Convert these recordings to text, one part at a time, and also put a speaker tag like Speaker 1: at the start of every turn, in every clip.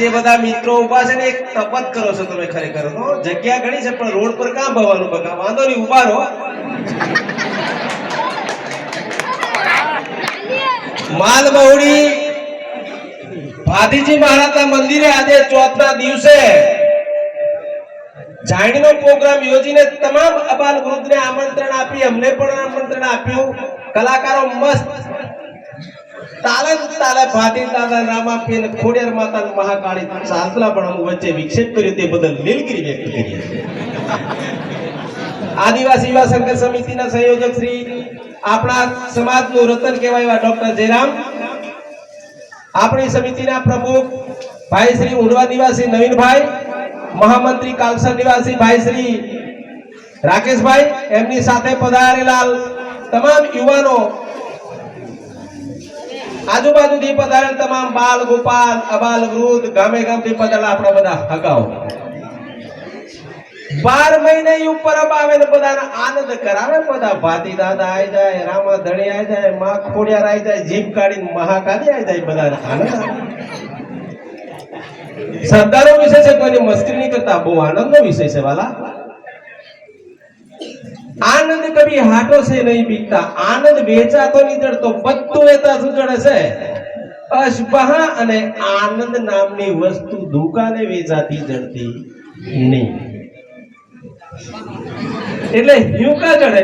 Speaker 1: જે બધા મિત્રો ઊભા છે ને એક તપત કરો છો તમે ખરેખર. તો જગ્યા ઘણી છે, પણ રોડ પર કામ ભવાનું બગા વાંધો નહીં ઊભા રહો. માલ બહુડી ભાતીજી મહારાજના મંદિરે આજે ચોથના દિવસે જાણીનો પ્રોગ્રામ યોજીને તમામ અબાલ વૃદ્ધને આમંત્રણ આપી, અમને પણ આમંત્રણ આપ્યું. કલાકારો મસ્ત આદિવાસી યુવા સંઘર્ષ સમિતિના સંયોજક શ્રી આપણા સમાજનું રતન કહેવાય એવા ડોક્ટર જયરામ. આપણી સમિતિના પ્રમુખ ભાઈ શ્રી ઉડવા નિવાસી નવીનભાઈ, મહામંત્રી કાલસર નિવાસી ભાઈ શ્રી રાકેશભાઈ, એમની સાથે પધારેલા તમામ યુવાનો આજુબાજુથી પધારેલ તમામ બાલ ગોપાલ, અબાલ વૃદ્ધ, ગામે ગામથી પધારેલા આપણા બધા હગાઓ બાર મહિને ઉપર આવે ને બધાને આનંદ કરાવે, બધા ભાતી દાદા આવી જાય રામા ધણી આવી જાય, માં ખોડિયાર આવી જાય, જીભ કાઢીને મહાકાલી આવી જાય બધાને આનંદ. સરદારો વિષય છે કોઈની મસ્કરી નહીં કરતા, બહુ આનંદનો વિષય છે વાલા આનંદ કભી હાટો છે નહીં બીકતા આનંદ વેચાતો નહીં જડતો બધું વેચા સુજડે છે અશબહા અને આનંદ નામની વસ્તુ દુકાને વેચાતી જડતી નહીં. એટલે હ્યુકા ચડે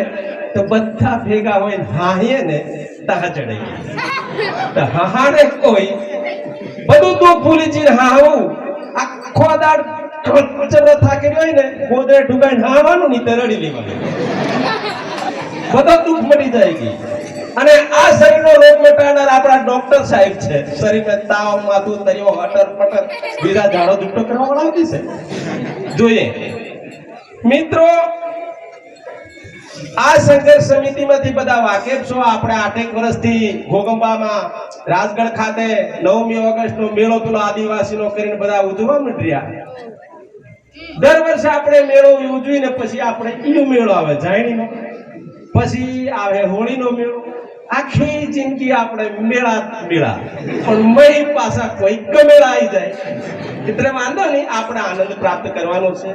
Speaker 1: તો બધા ભેગા હોય ને હાહીએ ને તા ચડે તો હાહાડે કોઈ. બધું દુઃખ ભૂલી જઈને હાહું. આખો દાડ ચમચમરો થાકેલી હોય ને, ગોદરે ઢુકાઈને હાવાનું નહીં રડી લેવાનું. બધો દુઃખ મટી જાય ગઈ અને આ શરીરનો રોગ મટાડનાર આપણા ડોક્ટર સાહેબ છે. શરીરમાં તાવ, માથું તરીઓ હટર પટર બીજા ઝાડો દુખતો કરવા વાળા છે? જોઈએ. મિત્રો, આ સંઘર્ષ સમિતિમાંથી બધા વાકેફ છો. આપણે આઠેક વર્ષથી ઘોગંબામાં રાજગઢ ખાતે નવમી ઓગસ્ટનો મેળો પેલો આદિવાસીનો કરીને બધા ઉજવવા માંડ્યા. દર વર્ષે આપણે મેળો ઉજવીને પછી આપણે ઈયો મેળો આવે, જાણીનો? પછી આવે હોળીનો મેળો. આખી જિંદગી આપણે મેળા મેળા. પણ મય પાછા કોઈ ગમેળા આવી જાય. એટલે વાંધો નહીં, આપણે આનંદ પ્રાપ્ત કરવાનો છે.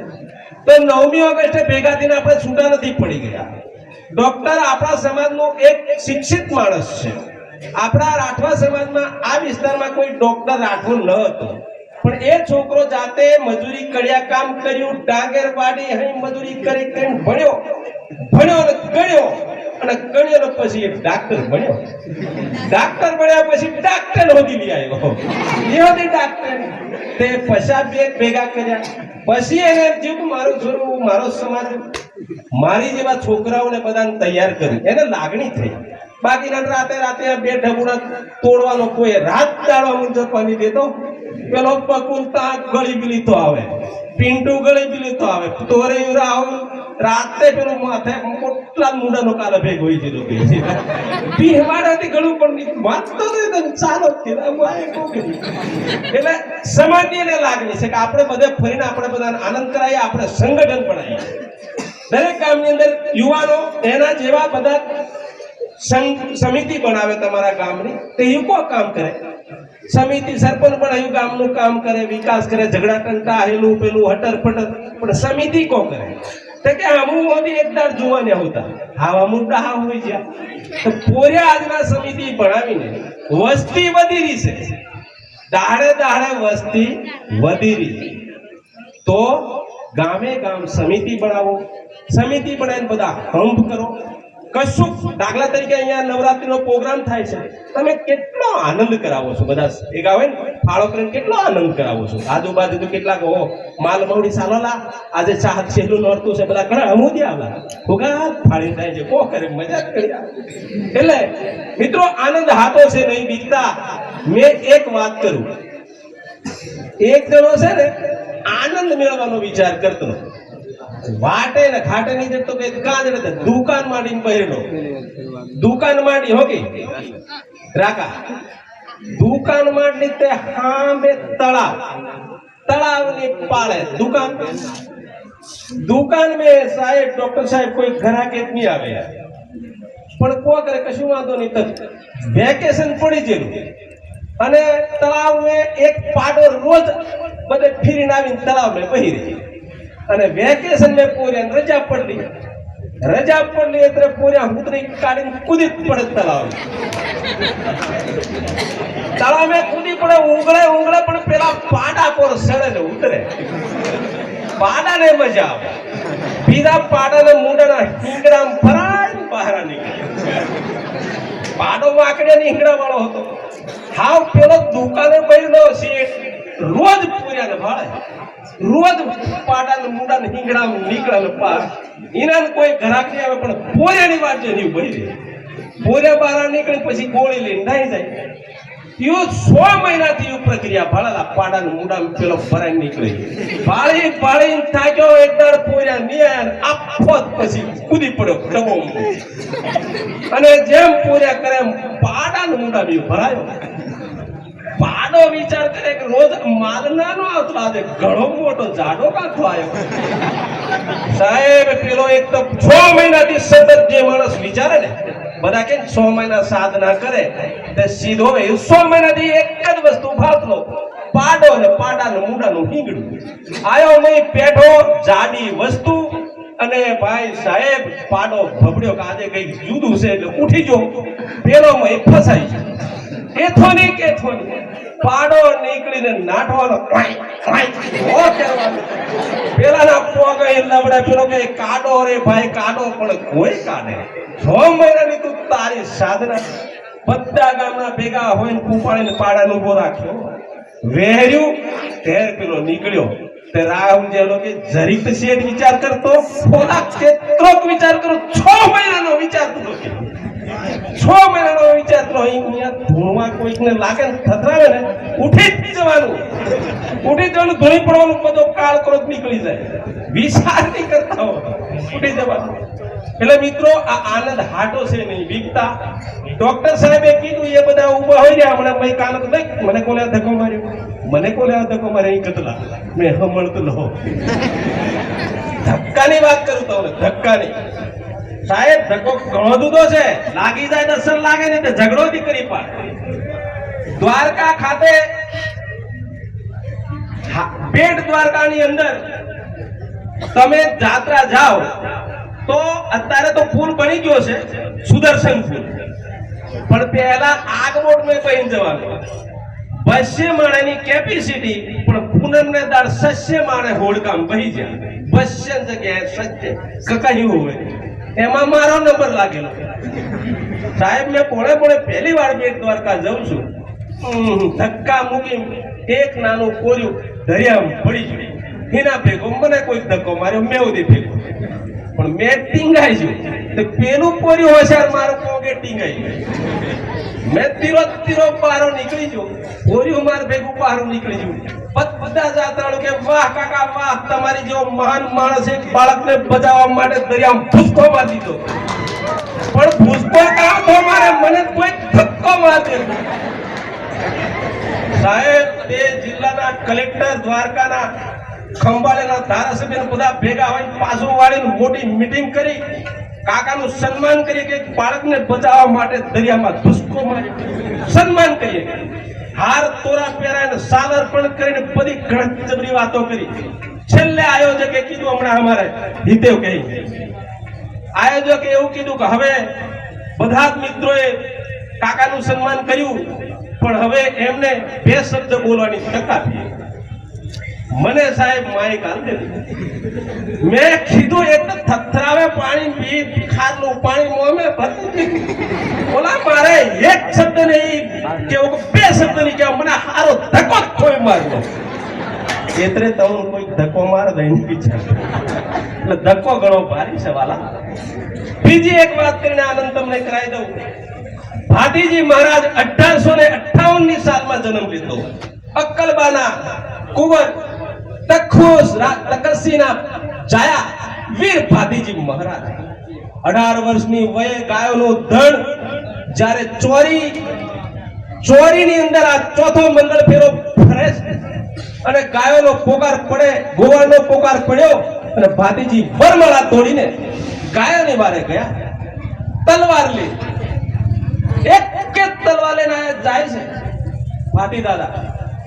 Speaker 1: તો નવમી ઓગસ્ટે ભેગા થઈને આપણે છૂટા નથી પડી ગયા. ડોક્ટર આપણા સમાજનો એક શિક્ષિત માણસ છે. આપણા રાઠવા સમાજમાં આ વિસ્તારમાં કોઈ ડોક્ટર રાઠવો ન હતો. પણ એ છોકરો જાતે મજૂરી કર્યા, કામ કર્યું, ડાંગર વાડી હે મજૂરી કરી કરીને ભણ્યો. ભણ્યો અને ગણ્યો. અને ગણ્યો પછી ડાક્ટર બન્યો. ડાક્ટર બન્યા પછી ડાક્ટર હોદી લઈ આવ્યો. એ હોદી ડાક્ટર તે પૈસા બે ભેગા કર્યા. પછી એને જીવ મારું છોરું, મારો સમાજ, મારી જેવા છોકરાઓને બધાને તૈયાર કર્યું એને લાગણી થઈ. બાકીના રાતે રાતે આ બે ઢબુડા તોડવાનો કોઈ રાત દાડો પાણી દેતો? પેલો બકુલ તા ગળી બિલી તો આવે. પિંટુ ગળી બિલી તો આવે. તોરે આવું રાતે પેલું માથે મોટલા મુંડાનો કાલે ભેગ હોય છે લોકો પીહવાડાથી ગળું પણ વાંચતો નહીં તો ચાલો. એટલે સમાજની લાગણી છે કે આપણે બધે ફરીને આપણે બધાને આનંદ કરાવીએ, આપણે સંગઠન બનાવીએ. દરેક ગામની અંદર યુવાનો એના જેવા બધા સમિતિ બનાવે તમારા ગામની, તે યુકો કામ કરે? સમિતિ સરપંચ પણ અહીં ગામનું કામ કરે, વિકાસ કરે, ઝઘડા ટંટા, હેલું પેલું, હટર ફટર. પણ સમિતિ કો કરે? તો કે અમુ મોદી એકદાર જોવાને આવતા હાવા મુદ્દા હા હોય છે તો પોર્યા આજના સમિતિ ભણાવીને વસ્તી વધી રહી છે. દાડે દાડે વસ્તી વધી રહી તો ગામે ગામ સમિતિ બનાવો. સમિતિ બનાવીને બધા હંપ કરો. કશું દાખલા તરીકે અહીંયા નવરાત્રીનો પ્રોગ્રામ થાય છે. તમે કેટલો આનંદ કરાવો છો બધા એક આવે ને, ફાળો કરીને કેટલો આનંદ કરાવો છો? આજુબાજુ તો કેટલાક હો માલ મવડી સાલોલા, આજે ચાહ છેલ્લું નોરતું છે, બધા ઘણા અમુદ્યા આલા ભોગા ફાળી થાય છે. કો કરે મજા કરી એટલે મિત્રો, આનંદ હાથો છે, નહીં બીજતા. મેં એક વાત કરું. એક જણો છે ને, આનંદ મેળવવાનો વિચાર કરતો વાટે ને ખાટે ની જતો કે કાં જડે દુકાન માંડીને બહેરનો દુકાન માંડી હોગી રાકા. દુકાન માંડી તે હાંબે તળાવ. તળાવની પાળે. દુકાન? દુકાન મે સાહેબ, ડોક્ટર સાહેબ કોઈ ઘરાકે નહીં આવે પણ કો કરે કશું વાંધો નહીં તક વેકેશન પડી જેલું અને તળાવ મે એક પાડો રોજ બધે ફીરીને આવીને તળાવમાં બહી રહી. અને વેકેશન મેં પોર્યા રજા પડલી રજા પડલી એટલે પૂર્યા ઉતરી કાઢીને કૂદી પડે તળાવ. તળાવે કૂદી પડે ઉંગળે ઉંગળે પણ પેલા પાડા પર સડે ને ઉતરે. પાડાને મજા આવે. બીજા પાડાને મુંડાના હિંગડા ફરાય બહાર નીકળે. પાડો વાકડે હિંગડા વાળો હતો. હાવ પેલો દુકાને બહેનો છે, રોજ પૂર્યાને ભાળે. રોજ પાડાને મુંડાને હિંગડા નીકળે ને પાર. એના કોઈ ઘરાક નહીં આવે, પણ પોર્યાની વાત છે બહેરી પોર્યા બહાર નીકળે પછી ગોળી લઈને નાઈ જાય. યો સો મહિનાથી યો પ્રક્રિયા ભાળેલા પાડાને મુંડા પેલો ભરાઈ નીકળે. ભાળી ભાળી થાક્યો એક દર પોર્યા નિયન આખો પછી કૂદી પડ્યો ડબો અને જેમ પોર્યા કરે એમ પાડા ને મુંડા બી ભરાયો. પાડો વિચાર કરે કે રોજ માલ નાનો આવતો આજે ઘણો મોટો જાડો કાંઠો આવ્યો. સાહેબ, પેલો એક તો છ મહિનાથી સતત જે માણસ વિચારે ને, બધા કે છ મહિના સાધના કરે, તે સીધો એ સો મહિનાથી એક જ વસ્તુ ભાવતો પાડો ને પાડાનું મુંડાનું હિંગડું આયો નહીં પેઢો, જાડી વસ્તુ, અને ભાઈ સાહેબ, પાડો ભબડ્યો કે આજે કંઈક જુદું છે એટલે ઉઠી જો પેલો મય ફસાઈ ગયો. એથોની કે થોની પાડો નીકળીને નાઠવાનો પેલા ના પોગ લબડે પેલો કે કાડો રે ભાઈ, કાડો, પણ કોઈ કાઢે છ મહિનાની તું તારી સાધના બધા ગામના ભેગા હોય ને કુપાડીને પાડાને ઊભો રાખ્યો. વેર્યું તેર પેલો નીકળ્યો. તે રાહુલ જે કે જરીત શેઠ વિચાર કરતો, થોડાક ક્ષેત્રોક વિચાર કરો, છ મહિનાનો વિચાર કરતો છ મહિનાનો વિચાર કરો અહીંયા ધૂળમાં કોઈકને લાગે ને થથરાવે ને, ઉઠી જ જવાનું. ઉઠી જવાનું ધૂળી પડવાનું બધો કાળ ક્રોધ નીકળી જાય. વિચાર નહીં કરતા હો. ઉઠી જવાનું. એટલે મિત્રો, આ આનંદ હાટો છે નહીં, વિકતા. ડોક્ટર સાહેબે કીધું, એ બધા ઊભા હોય રહ્યા હમણાં ભાઈ કાન તો મને કોને ધક્કો માર્યો? મને કોને ધક્કો માર્યો? અહીં કતલા મેં હમણતું લો ધક્કાની વાત કરું તમને, ધક્કાની. સાહેબ, ધક્કો ઘણો દૂધો છે. લાગી જાય તો લાગે ને ઝઘડો બી કરી પાડે. દ્વારકા ખાતે બેટ દ્વારકાની અંદર તમે જાત્રા જાઓ, તો અત્યારે તો ફૂલ બની ગયો છે, સુદર્શન ફૂલ. પણ પહેલા આગમોટ મેં કહીને જવાનું. બસ્ય માણેની કેપેસિટી પણ પૂનમ ને દાળ સસ્ય માણે હોડકામ બહી જાય બસ્ય જગ્યાએ સત્ય કકાયું હોય. એમાં મારો નંબર લાગેલો. સાહેબ, મેં પોળે પોળે પહેલી વાર બેટ દ્વારકા જઉં છું. ધક્કા મૂકી એક નાનું કોર્યું દરિયામાં પડી ગયું. એના ભેગો મને કોઈ ધક્કો માર્યો, મેં ઉદી ભેગો. પણ મેં ટીંગાઈ છું. પેલું પોર્યું હોશિયાર મારું પોગે ટીંગાઈ મેં તીરો તીરો પારો નીકળી જો પોર્યું માર ભેગું પારો નીકળી જો બધા જાત્રાળુ કે, વાહ કાકા, વાહ, તમારી જેવો મહાન માણસ એક બાળકને બચાવવા માટે દરિયામાં ભૂસકો મારી દીધો. પણ ભૂસકો કામ તો મારે, મને કોઈ ધક્કો મારી સાહેબ, તે જિલ્લાના કલેક્ટર દ્વારકાના ખંભાળેના ધારાસભ્ય બધા ભેગા હોય પાછું વાળીને મોટી મીટિંગ કરી. કાકાનું સન્માન કરીએ કે બાળકને બચાવવા માટે દરિયામાં ધુસકો મારી. સન્માન કરીએ. હાર, તોરા પહેરાય સાદર પણ કરીને બધી ઘણી વાતો કરી. છેલ્લે આયોજકે કીધું હમણાં અમારે, હિતેવ કહી. આયોજકે એવું કીધું કે હવે બધા જ મિત્રોએ કાકાનું સન્માન કર્યું, પણ હવે એમને બે શબ્દ બોલવાની તક આપી મને સાહેબ માઇક આલ દે મેં એક થથરાવે પાણી પી ખારનું પાણી મોમે ભરી ઓલા મારે એક શબ્દ નહીં, કેવું બે શબ્દ નહીં કેવું મને હારો ધક્કો કોઈ મારતો. એટલે તમને કોઈ ધક્કો મારે દઈને વિચાર એટલે ધક્કો ઘણો ભારી છે વાલા. બીજી એક વાત કરીને આનંદ તમને કરાવી દઉં. ભાતીજી મહારાજ અઢારસો ને અઠ્ઠાવનની સાલમાં જન્મ લીધો. અક્કલબાના કુંવર. તખુસ તકરસીના જાયા વીર ભાતીજી મહારાજ. અઢાર વર્ષની વયે ગાયોનો ધણ જ્યારે ચોરી, ચોરીની અંદર આ ચોથો મંગળ ફેરો ફરે અને ગાયોનો પોકાર પડે, ગોવાળનો પોકાર પડ્યો અને ભાતીજી વરમાળા તોડીને ગાયોની વારે ગયા. તલવાર લે. એક જ તલવાર લઈને જાય છે. ભાતી દાદા,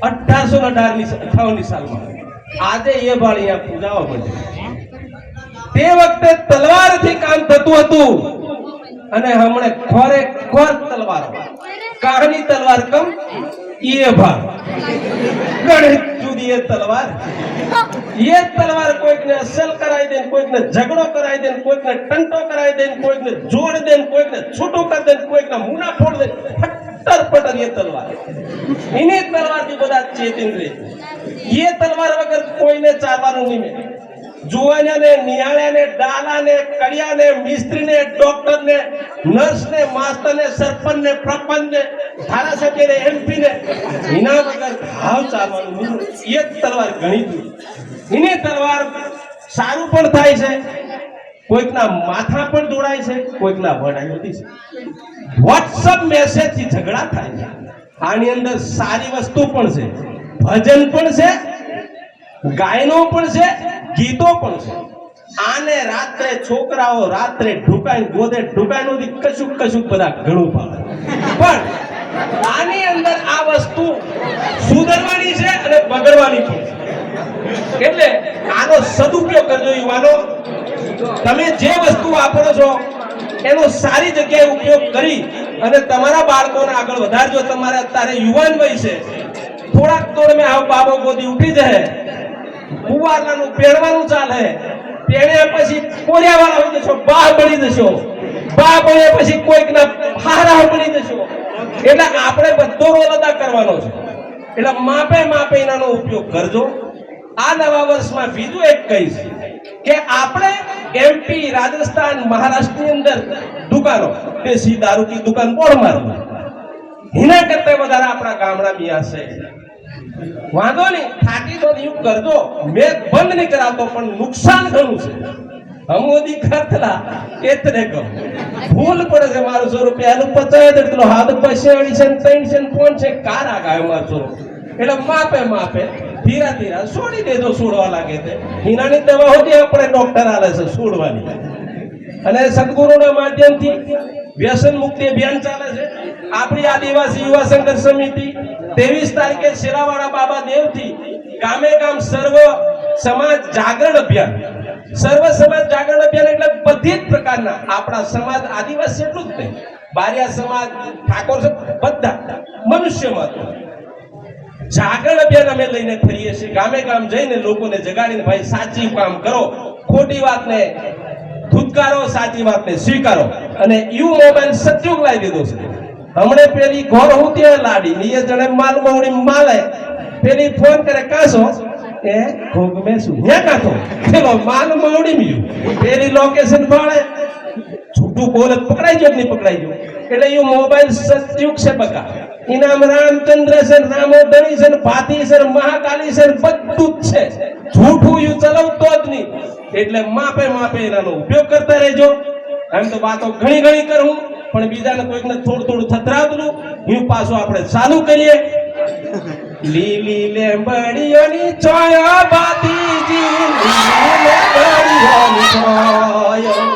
Speaker 1: અઢારસો અઢારની અઠાવનની સાલમાં. આજે એ બાળ આ પૂજાવા પડશે તે વખતે તલવારથી કામ થતું હતું. અને હમણે ખોરે ખોર તલવાર. કાહની તલવાર કમ? એ ભાર ગણિત જુદી એ તલવાર. એ તલવાર કોઈકને અસલ કરાવી દે કોઈકને ઝઘડો કરાવી દે કોઈકને ટંટો કરાવી દે કોઈકને જોડ દે કોઈકને છૂટું કરી દે કોઈકને મુના ફોડ દે ફટ્ટર પટર એ તલવાર. એની તલવારથી બધા ચેતિન રહે. એ તલવાર વગર કોઈને ચાલવાનું નહીં જુવાનિયાને નિહાળ્યાને ડાલાને કડિયાને મિસ્ત્રીને ડોક્ટરને નર્સને માસ્તરને સરપંચને પ્રપંચને ધારાસભ્યને એમપીને એના વગર ભાવ ચાલવાનું એ તલવાર ગણી હતી એની તલવાર સારું પણ થાય છે કોઈકના માથા પણ જોડાય છે કોઈકના વડાઈ હોતી છે વોટ્સઅપ મેસેજથી ઝઘડા થાય છે। આની અંદર સારી વસ્તુ પણ છે। ભજન પણ છે, ગાયનો પણ છે, ગીતો પણ છે. આને રાત્રે છોકરાઓ રાત્રે ઢુકાઈ ગોદે ઢુકાઈ નથી કશુંક કશુંક બધા ઘણું પાડે. પણ આની અંદર આ વસ્તુ સુધરવાની છે અને બગડવાની પણ છે. એટલે આનો સદુપયોગ કરજો યુવાનો. તમે જે વસ્તુ વાપરો છો, એનો સારી જગ્યાએ ઉપયોગ કરી અને તમારા બાળકોને આગળ વધારજો. તમારે અત્યારે યુવાન વય છે. થોડાક દોડ મેં આવ બાબો ગોદી ઉઠી જાય. કુવારનાનું પેણવાનું ચાલે. પેણ્યા પછી કોરિયા વાળા હોય જશો બાહ બની જશો. બાહ બન્યા પછી કોઈકના હારા બની જશો. એટલે આપણે બધો રોલ અદા કરવાનો છે. એટલે માપે માપે એનાનો ઉપયોગ કરજો. આ નવા વર્ષમાં બીજું એક કહીશ કે આપણે એમપી રાજસ્થાન મહારાષ્ટ્રની અંદર દુકાનો, દેશી દારૂ કી દુકાન કોણ મારવું એના કરતા વધારે આપણા ગામડા મિયા છે. વાંધો નહીં થાકી તો એવું કરજો. મેં બંધ નહીં કરાવતો, પણ નુકસાન ઘણું છે. હમોદી ખર્ચલા એટલે કહો. ભૂલ પડે છે મારું સો રૂપિયાનું પચાસ એટલો હાથ પૈસાવાળી છે ત્રણ છે કોણ છે? કાર આગાયો મારો સો એટલે માપે માપે. ધીરા ધીરા, છોડી દેજો, છોડવા લાગે તે. હિનાની દવા હોતી આપણે ડોક્ટર આલે છે, છોડવાની. અને સદગુરુના માધ્યમથી વ્યસન મુક્તિ અભિયાન ચાલે છે. આપણી આદિવાસી યુવા સંઘર્ષ સમિતિ ત્રેવીસ તારીખે શેરાવાડા બાબા દેવથી ગામે ગામ સર્વ સમાજ જાગરણ અભિયાન. સર્વ સમાજ જાગરણ અભિયાન એટલે બધી જ પ્રકારના આપણા સમાજ આદિવાસી એટલું જ નહીં. બારિયા સમાજ, ઠાકોર બધા મનુષ્યમાં જાગરણ અભિયાન અમે લઈને ફરીએ છીએ. ગામે ગામ જઈને લોકોને જગાડીને ભાઈ સાચી કામ કરો. ખોટી વાતને ધુતકારો, સાચી વાતને સ્વીકારો. અને યુ મોબાઈલ સત્યુગ લાવી દીધો છે. હમણે પેલી ઘોર હું ત્યાં લાડી. ની જણે માલ મવડી માલે. પેલી ફોન કરે, કાસો? એ, ભોગ મેં શું હે કાતો પેલો માલ મવડી મ્યું. પેલી લોકેશન ભાળે છૂટું બોલ, પકડાઈ ગયો નહીં પકડાઈ ગયો એટલે એ મોબાઈલ સતયુગ છે બકા. ઇનામ રામચંદ્ર છે, રામોદરી છે, ભાતી છે, મહાકાલી છે, બધું જ છે. જૂઠું યુ ચલાવતો જ નહીં. એટલે માપે માપે એનાનો ઉપયોગ કરતા રહેજો. એમ તો વાતો ઘણી ઘણી કરું. પણ બીજાને કોઈકને થોડું થોડું થતરાવતું હું પાછું આપણે ચાલુ કરીએ. લીલી લેંબડીઓની છાયા બાતીજી લીલી લેંબડીઓની છાયા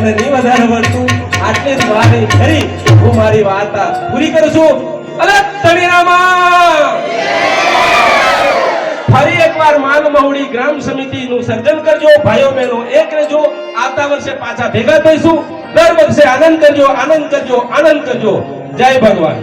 Speaker 1: મને નહીં વધારે વળતું આટલી જ કરી હું મારી વાર્તા પૂરી કરું છું. અલગ તળીરામાં ફરી એકવાર માન મહુડી ગ્રામ સમિતિનું સર્જન કરજો. ભાઈઓ બહેનો, એક રહેજો. આવતા વર્ષે પાછા ભેગા થઈશું. દર વર્ષે આનંદ કરજો આનંદ કરજો આનંદ કરજો. જય ભગવાન.